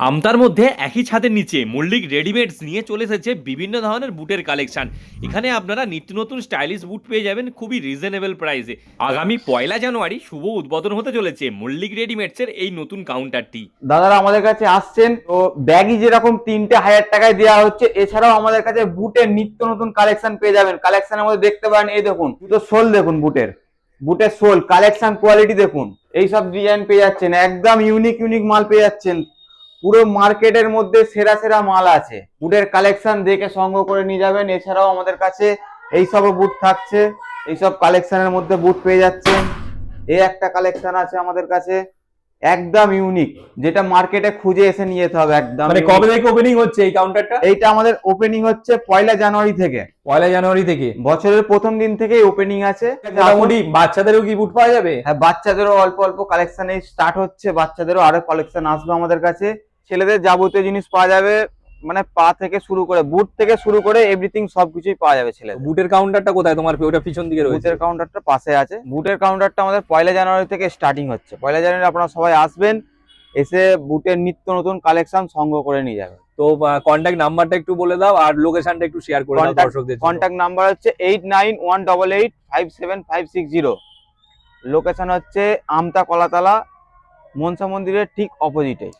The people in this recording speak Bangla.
আমতার মধ্যে একই ছাদের নিচে মল্লিক রেডিমেডস নিয়ে চলে এসেছে বিভিন্ন ধরনের বুটের কালেকশন। এখানে আপনারা নিত্য নতুন স্টাইলিশ বুট পেয়ে যাবেন খুবই রিজনেবল প্রাইসে আগামী পয়লা জানুয়ারি শুভ উদ্বোধন হতে চলেছে মল্লিক রেডিমেডসের এই নতুন কাউন্টারটি দাদারা আমাদের কাছে আসছেন, তো ব্যাগই যেরকম তিনটে হাজার টাকায় দেওয়া হচ্ছে, এছাড়াও আমাদের কাছে বুটের নিত্য নতুন কালেকশন পেয়ে যাবেন। কালেকশনের মধ্যে দেখতে পারেন, এই দেখুন, দুটো সোল দেখুন বুটের। বুটের সোল, কালেকশন কোয়ালিটি দেখুন। এইসব ডিজাইন পেয়ে যাচ্ছেন, একদম ইউনিক ইউনিক মাল পেয়ে যাচ্ছেন। পুরো মার্কেটের মধ্যে সেরা সেরা মাল আছে। বুটের কালেকশন দেখে সংগ্রহ করে নিয়ে যাবেন। এছাড়াও আমাদের কাছে এই সব বুট থাকছে। এইসব কালেকশনের মধ্যে বুট পেয়ে যাচ্ছেন। এই একটা কালেকশন আছে আমাদের কাছে একদম ইউনিক যেটা মার্কেটে খুঁজে এসে নিয়ে যেতে হবে। একদম মানে কবে থেকে ওপেনিং হচ্ছে এই কাউন্টারটা এইটা আমাদের ওপেনিং হচ্ছে পয়লা জানুয়ারি থেকে। পয়লা জানুয়ারি থেকে? বছরের প্রথম দিন থেকেই ওপেনিং আছে। মোটামুটি বাচ্চাদেরও কি বুট পাওয়া যাবে? হ্যাঁ বাচ্চাদেরও অল্প অল্প কালেকশন এই স্টার্ট হচ্ছে। বাচ্চাদেরও আরও কালেকশন আসবে আমাদের কাছে। ছেলেদের যাবতীয় জিনিস পাওয়া যাবে মানে পা থেকে শুরু করে বুট থেকে শুরু করে এভরিথিং সবকিছুই পাওয়া যাবে ছেলেদের। বুটের কাউন্টারটা কোথায়? তোমার ওটা পিছন দিকে রয়েছে। বুটের কাউন্টারটা পাশে আছে। বুটের কাউন্টারটা আমাদের পয়লা জানুয়ারি থেকে স্টার্টিং হচ্ছে। পয়লা জানুয়ারি আপনারা সবাই আসবেন এসে বুটের নিত্য নতুন কালেকশন সংগ্রহ করে নিয়ে যাবেন। তো কন্ট্যাক্ট নাম্বারটা একটু বলে দাও আর লোকেশনটা একটু শেয়ার করে দাও দর্শকদের কন্ট্যাক্ট নাম্বার হচ্ছে eight nine one double eight five seven five six zero location হচ্ছে আমতা কলাতলা মনসা মন্দিরের ঠিক অপোজিটে